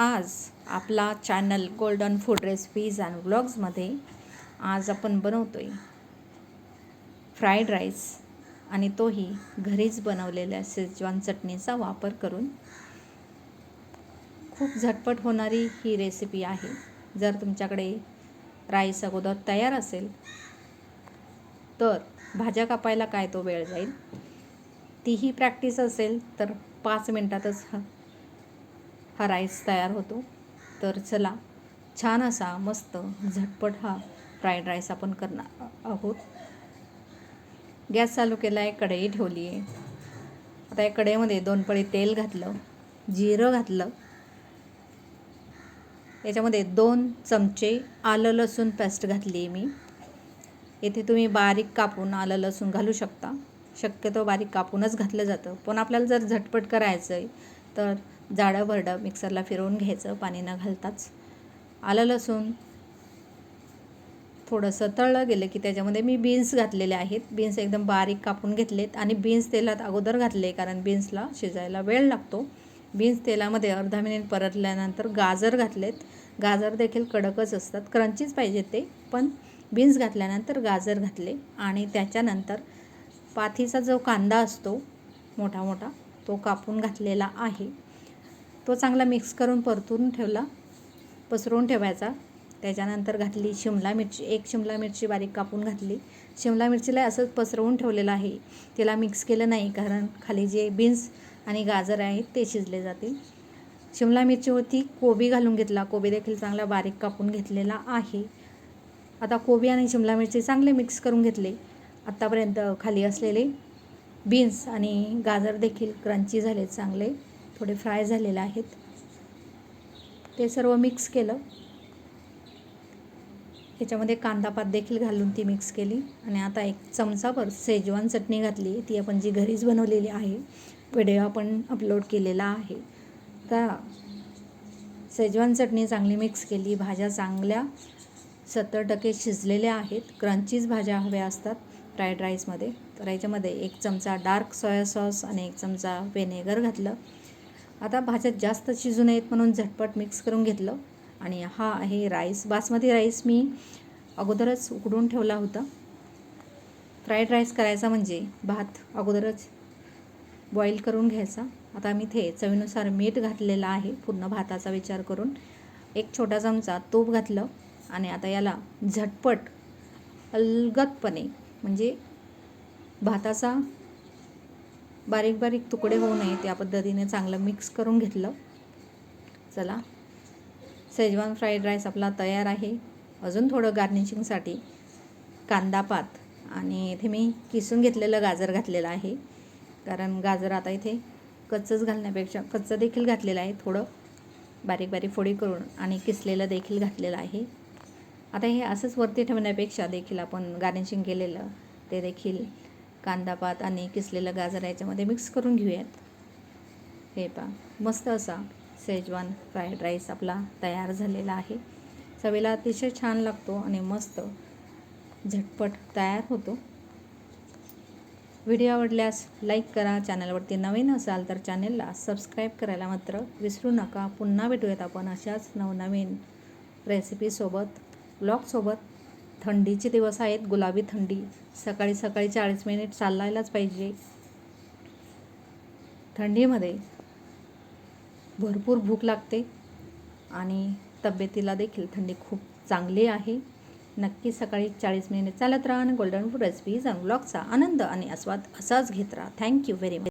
आज आपला channel golden food recipes and ब्लॉग्समध्ये आज आपण बनवतो आहे फ्राईड राईस आणि तोही घरीच बनवलेल्या शेजवान चटणीचा वापर करून. खूप झटपट होणारी ही रेसिपी आहे. जर तुमच्याकडे राईस अगोदर तयार असेल तर भाज्या कापायला काय तो वेळ जाईल? तीही प्रॅक्टिस असेल तर पाच मिनटातच हा राईस तयार होतो. तर चला छान असा मस्त झटपट हा फ्राईड राईस आपण करणार आहोत. गॅस चालू केला आहे कढई ठेवली आहे. आता या कढईमध्ये दोन पळी तेल घातलं जिरं घातलं. याच्यामध्ये दोन चमचे आलं लसूण पेस्ट घातली आहे मी. येथे तुम्ही बारीक कापून आलं लसूण घालू शकता. शक्यतो बारीक कापूनच घातलं जातं. पण आपल्याला जर झटपट करायचं आहे तर जाडं भरडं मिक्सरला फिरवून घ्यायचं पाणी न घालताच. आलं लसूण. थोडंसं तळलं गेलं की त्याच्यामध्ये मी बीन्स घातलेले आहेत. बीन्स एकदम बारीक कापून घेतलेत आणि बीन्स तेलात अगोदर घातले कारण बीन्सला शिजायला वेळ लागतो. बीन्स तेलामध्ये अर्धा मिनिट परतल्यानंतर गाजर घातलेत. गाजर देखील कडकच असतात क्रंचीच पाहिजे ते पण बीन्स घातल्यानंतर गाजर घातले आणि त्याच्यानंतर पाथीचा जो कांदा असतो मोठा मोठा तो कापून घातलेला आहे. तो चांगला मिक्स करून परतून ठेवला. पसरवून ठेवायचा. त्याच्यानंतर घातली शिमला मिरची. एक शिमला मिरची बारीक कापून घातली. शिमला मिरचीला असंच पसरवून ठेवलेलं आहे. तिला मिक्स केलं नाही कारण खाली जे बीन्स आणि गाजर आहेत ते शिजले जातील. शिमला मिरचीवरती कोबी घालून घेतला. कोबी देखील चांगला बारीक कापून घेतलेला आहे. आता कोबी आणि शिमला मिरची चांगले मिक्स करून घेतले. आत्तापर्यंत खाली असलेले बीन्स आणि गाजर देखील क्रंची झाले चांगले. थोडे फ्राय झालेले आहेत. ते सर्व मिक्स केलं. ह्याच्यामध्ये कांदापात देखील घालून ती मिक्स केली. आणि आता एक चमचाभर सेजवान चटणी घातली. ती आपण जी घरीच बनवलेली आहे. व्हिडिओ आपण अपलोड केलेला आहे. त्या सेजवान चटणी चांगली मिक्स केली. भाज्या चांगल्या सत्तर टक्के शिजलेल्या आहेत. क्रंचीज भाज्या हव्या असतात फ्राईड राईसमध्ये. तर याच्यामध्ये एक चमचा डार्क सोया सॉस आणि एक चमचा व्हिनेगर घातलं. आता भाज्या जास्त शिजू नयेत म्हणून झटपट मिक्स करून घेतलं. आणि हा आहे राईस. बासमती राईस मी अगोदरच उकडून ठेवला होता. फ्राईड राईस करायचा म्हणजे भात अगोदरच बॉईल करून घ्यायचा. आता मी इथे चवीनुसार मीठ घातलेलं आहे पूर्ण भाताचा विचार करून. एक छोटा चमचा तूप घातलं. आणि आता याला झटपट अलगदपणे म्हणजे भाताचा बारीक बारीक तुकडे होऊ नये त्या पद्धतीने चांगलं मिक्स करून घेतलं. चला शेजवान फ्राईड राईस आपला तयार आहे. अजून थोडं गार्निशिंगसाठी कांदापात आणि इथे मी किसून घेतलेलं गाजर घातलेलं आहे. कारण गाजर आता इथे कच्चंच घालण्यापेक्षा कच्चं देखील घातलेलं आहे. थोडं बारीक बारीक फोडी करून आणि किसलेलं देखील घातलेलं आहे. आता हे असंच वरती ठेवण्यापेक्षा देखील आपण गार्निशिंग केलेलं ते देखील कांदापात आणि किसलेलं गाजर याच्यामध्ये मिक्स करून घेऊयात. हे पा मस्त असा सेजवान फ्राईड राईस आपला तयार झालेला आहे. चवीला अतिशय छान लागतो आणि मस्त झटपट तयार होतो. व्हिडिओ आवडल्यास लाईक करा चॅनलवरती नवीन असाल तर चॅनेलला सबस्क्राईब करायला मात्र विसरू नका. पुन्हा भेटूयात आपण अशाच नवनवीन रेसिपीसोबत ब्लॉगसोबत थंडीचे दिवस आहेत. गुलाबी थंडी. सकाळी सकाळी चाळीस मिनिट चालायलाच पाहिजे. थंडीमध्ये भरपूर भूक लागते आणि तब्येतीला देखील थंडी खूप चांगली आहे. नक्की सकाळी चाळीस मिनिट चालत राहा आणि गोल्डन फूड रेसिपीज आणि ब्लॉगचा आनंद आणि आस्वाद असाच घेत राहा. Thank you very much